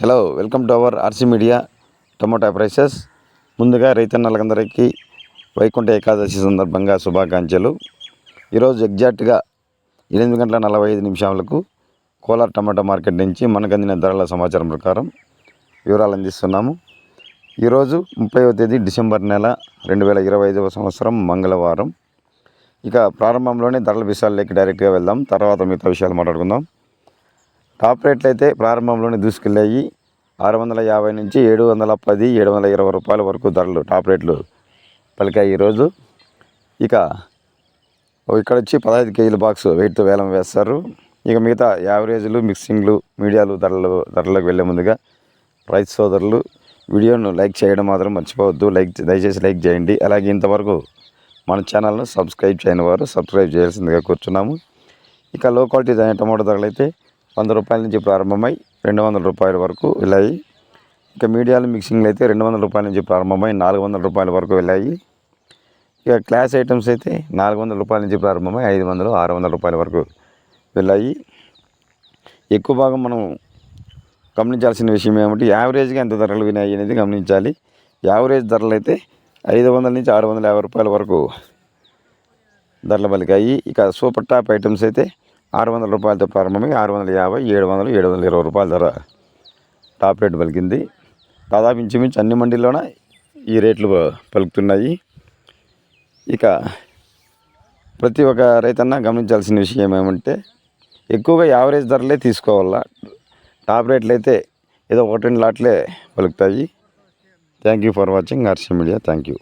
Hello welcome to our RC media tomato prices ముందుగా రైతన్నలకందరికీ వైకుంఠ ఏకాదశి సందర్భంగా శుభాకాంక్షలు. ఈరోజు ఎగ్జాక్ట్గా ఎనిమిది గంటల నలభై ఐదు నిమిషాలకు కోలార్ టమాటా మార్కెట్ నుంచి మనకు అందిన ధరల సమాచారం ప్రకారం వివరాలు అందిస్తున్నాము. ఈరోజు ముప్పైవ తేదీ డిసెంబర్ నెల రెండు వేల ఇరవై ఐదవ సంవత్సరం మంగళవారం. ఇక ప్రారంభంలోనే ధరల విషయాల్లోకి డైరెక్ట్గా వెళ్దాం. తర్వాత మిగతా విషయాలు మాట్లాడుకుందాం. టాప్ రేట్లు అయితే ప్రారంభంలోనే దూసుకెళ్ళాయి. ఆరు వందల యాభై నుంచి ఏడు వందల పది ఏడు వందల ఇరవై రూపాయల వరకు ధరలు టాప్ రేట్లు పలికాయి ఈరోజు. ఇక ఇక్కడ వచ్చి పదహైదు కేజీల బాక్స్ వెయిట్తో వేలం వేస్తారు. ఇక మిగతా యావరేజ్లు మిక్సింగ్లు మీడియాలు ధరలు ధరలకు వెళ్ళే ముందుగా రైతు సోదరులు వీడియోను లైక్ చేయడం మాత్రం మర్చిపోవద్దు. లైక్ దయచేసి లైక్ చేయండి. అలాగే ఇంతవరకు మన ఛానల్ను సబ్స్క్రైబ్ చేయని వారు సబ్స్క్రైబ్ చేయాల్సిందిగా కూర్చున్నాము. ఇక లో క్వాలిటీ టమాటో ధరలు అయితే వంద రూపాయల నుంచి ప్రారంభమై రెండు వందల రూపాయల వరకు వెళ్ళాయి. ఇక మీడియాలు మిక్సింగ్లు అయితే రెండు వందల రూపాయల నుంచి ప్రారంభమై నాలుగు వందల రూపాయల వరకు వెళ్ళాయి. ఇక క్లాస్ ఐటమ్స్ అయితే నాలుగు వందల రూపాయల నుంచి ప్రారంభమై ఐదు వందలు ఆరు వందల రూపాయల వరకు వెళ్ళాయి. ఎక్కువ భాగం మనం గమనించాల్సిన విషయం ఏమంటే? యావరేజ్గా ఎంత ధరలు వినాయి అనేది గమనించాలి. యావరేజ్ ధరలు అయితే ఐదు వందల నుంచి ఆరు వందల యాభై రూపాయల వరకు ధరలు పలికాయి. ఇక సూపర్ టాప్ ఐటమ్స్ అయితే ఆరు వందల రూపాయలతో ప్రారంభమై ఆరు వందల యాభై ఏడు వందలు ఏడు వందల ఇరవై రూపాయల ధర. టాప్ రేట్ పలికింది. దాదాపు ఇంచుమించు అన్ని మండీల్లోన ఈ రేట్లు పలుకుతున్నాయి. ఇక ప్రతి ఒక్క రైతన్న గమనించాల్సిన విషయం ఏమంటే ఎక్కువగా యావరేజ్ ధరలే తీసుకోవాలా? టాప్ రేట్లు అయితే ఏదో ఒకటి రెండు లాట్లే పలుకుతాయి. Thank you for watching RC media thank you